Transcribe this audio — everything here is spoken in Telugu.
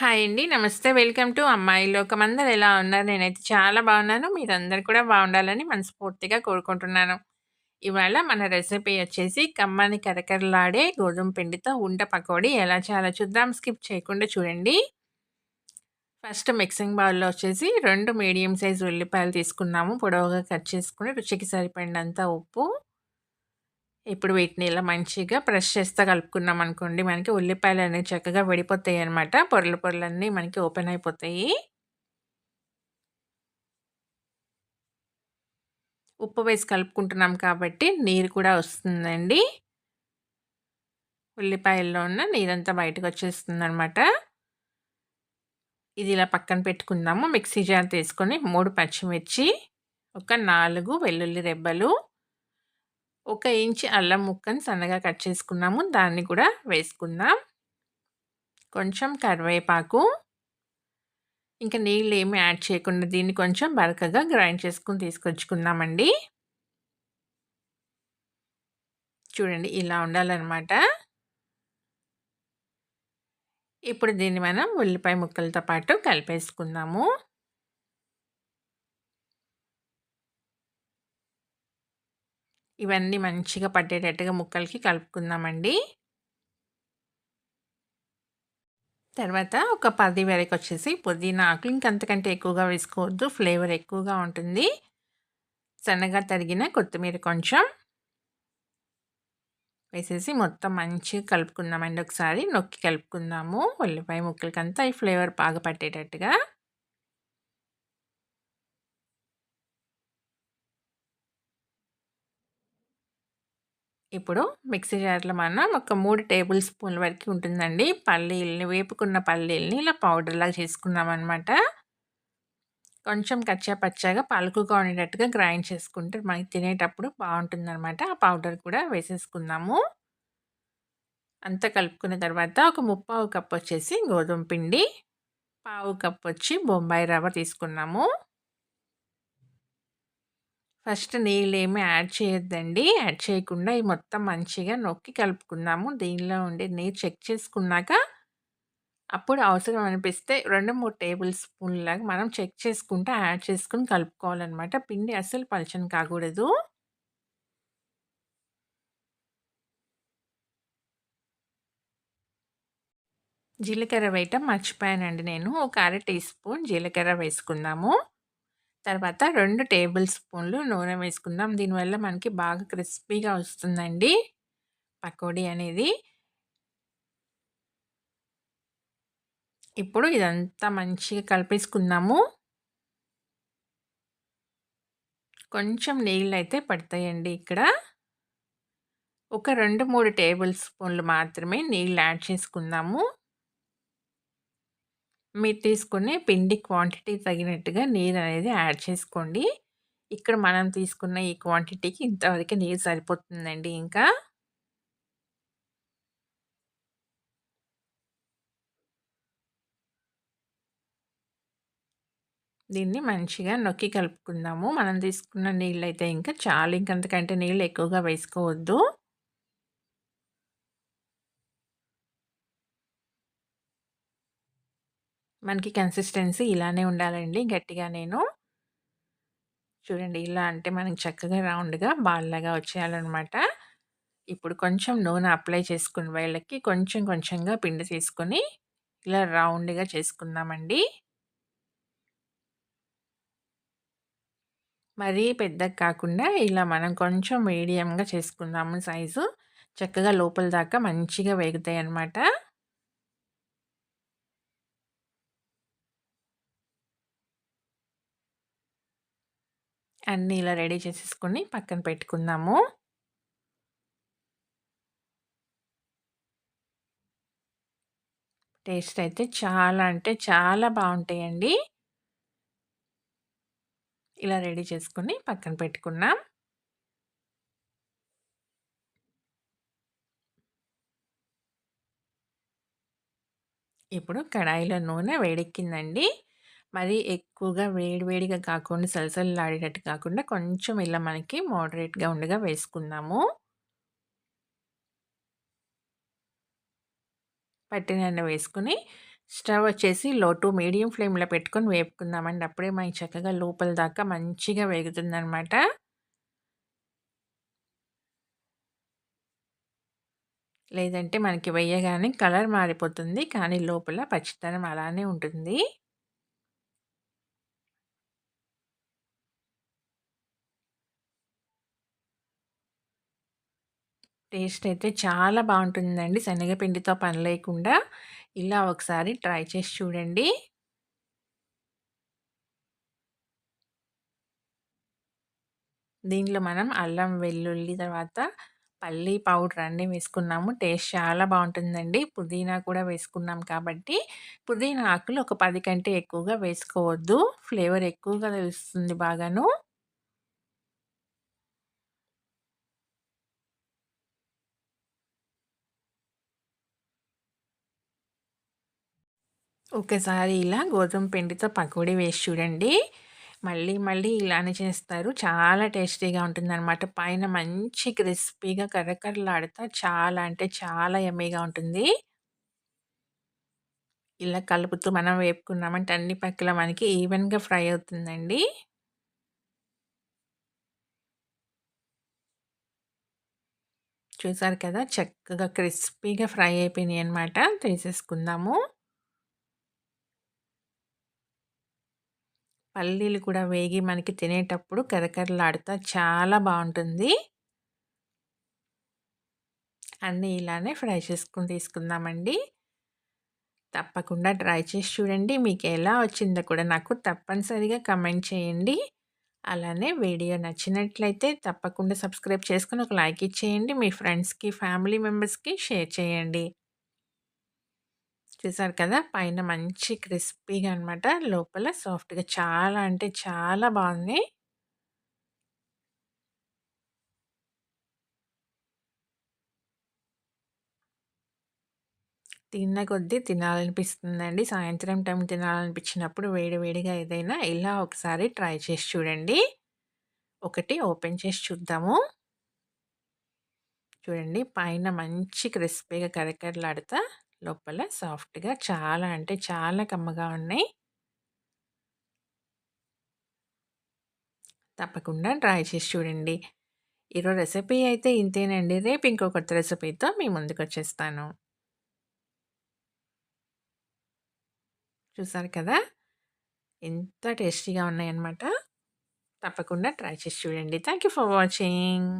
హాయ్ అండి. నమస్తే. వెల్కమ్ టు అమ్మాయి లోకం. అందరు ఎలా ఉన్నారు? నేనైతే చాలా బాగున్నాను. మీరందరు కూడా బాగుండాలని మనస్ఫూర్తిగా కోరుకుంటున్నాను. ఇవాళ మన రెసిపీ వచ్చేసి కమ్మని కరకరలాడే గోధుమ పిండితో ఉండ పకోడీ ఎలా చేయాలో చూద్దాం. స్కిప్ చేయకుండా చూడండి. ఫస్ట్ మిక్సింగ్ బౌల్‌లో వచ్చేసి రెండు మీడియం సైజ్ ఉల్లిపాయలు తీసుకున్నాము. పొడవుగా కట్ చేసుకుని రుచికి సరిపడినంత ఉప్పు ఇప్పుడు వీటిని ఇలా మంచిగా ప్రెస్ చేస్తా కలుపుకున్నామనుకోండి మనకి ఉల్లిపాయలు అనేవి చక్కగా విడిపోతాయన్నమాట. పొరలు పొరలన్నీ మనకి ఓపెన్ అయిపోతాయి. ఉప్పు వేసి కలుపుకుంటున్నాం కాబట్టి నీరు కూడా వస్తుందండి. ఉల్లిపాయల్లో ఉన్న నీరంతా బయటకు వచ్చేస్తుంది అనమాట ఇది ఇలా పక్కన పెట్టుకుందాము. మిక్సీ జార్ తీసుకొని మూడు పచ్చిమిర్చి, ఒక నాలుగు వెల్లుల్లి రెబ్బలు ఒక ఇంచు అల్లం ముక్కను సన్నగా కట్ చేసుకున్నాము. దాన్ని కూడా వేసుకుందాం. కొంచెం కరివేపాకు. ఇంకా నీళ్ళు ఏమి యాడ్ చేయకుండా దీన్ని కొంచెం బరకగా గ్రైండ్ చేసుకుని తీసుకొచ్చుకుందామండి. చూడండి ఇలా ఉండాలన్నమాట ఇప్పుడు దీన్ని మనం ఉల్లిపాయ ముక్కలతో పాటు కలిపేసుకుందాము. ఇవన్నీ మంచిగా పట్టేటట్టుగా ముక్కలకి కలుపుకుందామండి. తర్వాత ఒక పది వరకు వచ్చేసి పుదీనా ఆకులు ఇంకంతకంటే ఎక్కువగా వేసుకోవద్దు. ఫ్లేవర్ ఎక్కువగా ఉంటుంది. సన్నగా తరిగిన కొత్తిమీర కొంచెం. వేసేసి మొత్తం మంచిగా కలుపుకుందామండి ఒకసారి. నొక్కి కలుపుకుందాము. ఉల్లిపాయ ముక్కలకంతా ఈ ఫ్లేవర్ బాగా పట్టేటట్టుగా. ఇప్పుడు మిక్సీ జార్‌లో మనం ఒక మూడు టేబుల్ స్పూన్ల వరకు ఉంటుందండి. పల్లీలని వేపుకున్న పల్లీలని ఇలా పౌడర్‌లాగా చేసుకున్నామనమాట. కొంచెం కచ్చా పచ్చాగా పలుకుగా ఉండేటట్టుగా గ్రైండ్ చేసుకుంటే మనకి తినేటప్పుడు బాగుంటుందన్నమాట ఆ పౌడర్ కూడా వేసేసుకుందాము. అంతా కలుపుకున్న తర్వాత ఒక ముప్పావు కప్ వచ్చేసి గోధుమ పిండి, పావు కప్ వచ్చి బొంబాయి రవ్వ తీసుకున్నాము. ఫస్ట్ నీళ్ళేమి యాడ్ చేయొద్దండి. యాడ్ చేయకుండా ఈ మొత్తం మంచిగా నొక్కి కలుపుకుందాము. దీనిలో ఉండే నీరు చెక్ చేసుకున్నాక అప్పుడు అవసరం అనిపిస్తే 2, 3 టేబుల్ స్పూన్‌లాగా మనం చెక్ చేసుకుంటా యాడ్ చేసుకుని కలుపుకోవాలన్నమాట పిండి అస్సలు పలచని కాకూడదు. జీలకర్ర వేయటం మర్చిపోయానండి నేను. ఒక అర టీ స్పూన్ జీలకర్ర వేసుకుందాము. తర్వాత రెండు టేబుల్ స్పూన్లు నూనె వేసుకుందాం. దీనివల్ల మనకి బాగా క్రిస్పీగా వస్తుందండి పకోడీ అనేది. ఇప్పుడు ఇదంతా మంచిగా కలిపేసుకుందాము. కొంచెం నీళ్ళు అయితే పడతాయండి ఇక్కడ. ఒక 2, 3 టేబుల్ స్పూన్లు మాత్రమే నీళ్ళు యాడ్ చేసుకుందాము. మీరు తీసుకునే పిండి క్వాంటిటీ తగినట్టుగా నీరు అనేది యాడ్ చేసుకోండి. ఇక్కడ మనం తీసుకున్న ఈ క్వాంటిటీకి ఇంతవరకు నీరు సరిపోతుందండి ఇంకా. దీన్ని మంచిగా నొక్కి కలుపుకుందాము. మనం తీసుకున్న నీళ్ళైతే ఇంకా చాలు. ఇంకంతకంటే నీళ్ళు ఎక్కువగా వేసుకోవద్దు. మనకి కన్సిస్టెన్సీ ఇలానే ఉండాలండి గట్టిగా నేను. చూడండి ఇలా అంటే మనకి చక్కగా రౌండ్‌గా బాల్‌లాగా వచ్చేయాలనమాట. ఇప్పుడు కొంచెం నూనె అప్లై చేసుకుని వాళ్ళకి కొంచెం కొంచెంగా పిండి తీసుకొని ఇలా రౌండ్‌గా చేసుకుందామండి. మరీ పెద్దగా కాకుండా ఇలా మనం కొంచెం మీడియంగా చేసుకుందాము సైజు. చక్కగా లోపల దాకా మంచిగా వేగుతాయన్నమాట. అన్నీ ఇలా రెడీ చేసేసుకొని పక్కన పెట్టుకుందాము. టేస్ట్ అయితే చాలా అంటే చాలా బాగుంటాయండి ఇలా రెడీ చేసుకుని పక్కన పెట్టుకున్నాం. ఇప్పుడు కడాయిలో నూనె వేడెక్కిందండి. మరీ ఎక్కువగా వేడివేడిగా కాకుండా సలసలలాడేటట్టు కాకుండా కొంచెం ఇలా మనకి మోడరేట్‌గా ఉండగా వేసుకుందాము. పట్టినన్న వేసుకొని స్టవ్ వచ్చేసి లో టు మీడియం ఫ్లేమ్‌లో పెట్టుకొని వేపుకుందామండి. అప్పుడే మనకి చక్కగా లోపల దాకా మంచిగా వేగుతుందనమాట. లేదంటే మనకి వేయగానే కలర్ మారిపోతుంది. కానీ లోపల పచ్చితనం అలానే ఉంటుంది. టేస్ట్ అయితే చాలా బాగుంటుందండి శనగపిండితో పని లేకుండా ఇలా ఒకసారి ట్రై చేసి చూడండి. దీంట్లో మనం అల్లం, వెల్లుల్లి తర్వాత పల్లి పౌడర్ అన్నీ వేసుకున్నాము. టేస్ట్ చాలా బాగుంటుందండి పుదీనా కూడా వేసుకున్నాం కాబట్టి పుదీనా ఆకులు ఒక పది కంటే ఎక్కువగా వేసుకోవద్దు. ఫ్లేవర్ ఎక్కువగా తెలుస్తుంది బాగాను. ఒకసారి ఇలా గోధుమ పిండితో పకోడీ వేసి చూడండి. మళ్ళీ మళ్ళీ ఇలానే చేస్తారు. చాలా టేస్టీగా ఉంటుందనమాట. పైన మంచి క్రిస్పీగా కర్రకర్రలాడుతా చాలా అంటే చాలా ఎమ్మీగా ఉంటుంది. ఇలా కలుపుతూ మనం వేపుకున్నామంటే అన్ని పక్కల మనకి ఈవెన్‌గా ఫ్రై అవుతుందండి. చూసారు కదా! చక్కగా క్రిస్పీగా ఫ్రై అయిపోయినాయి అనమాట తీసేసుకుందాము. పల్లీలు కూడా వేగి మనకి తినేటప్పుడు కరకరలాడుతా చాలా బాగుంటుంది అన్నీ ఇలానే ఫ్రై చేసుకొని తీసుకుందామండి. తప్పకుండా ట్రై చేసి చూడండి. మీకు ఎలా వచ్చిందో కూడా నాకు తప్పనిసరిగా కమెంట్ చేయండి. అలానే వీడియో నచ్చినట్లయితే తప్పకుండా సబ్స్క్రైబ్ చేసుకొని ఒక లైక్ ఇచ్చేయండి. మీ ఫ్రెండ్స్‌కి, ఫ్యామిలీ మెంబర్స్‌కి షేర్ చేయండి. చూసారు కదా! పైన మంచి క్రిస్పీగా అనమాట. లోపల సాఫ్ట్‌గా చాలా అంటే చాలా బాగుంది తిన్న కొద్దీ తినాలనిపిస్తుందండి. సాయంత్రం టైం తినాలనిపించినప్పుడు వేడివేడిగా ఏదైనా ఇలా ఒకసారి ట్రై చేసి చూడండి. ఒకటి ఓపెన్ చేసి చూద్దాము. చూడండి పైన మంచి క్రిస్పీగా కరకరలాడుతా లోపల సాఫ్ట్‌గా చాలా అంటే చాలా కమ్మగా ఉన్నాయి. తప్పకుండా ట్రై చేసి చూడండి. ఈరోజు రెసిపీ అయితే ఇంతేనండి. రేపు ఇంకో కొత్త రెసిపీతో మీ ముందుకొచ్చేస్తాను. చూసారు కదా! ఎంత టేస్టీగా ఉన్నాయన్నమాట. తప్పకుండా ట్రై చేసి చూడండి. Thank you for watching.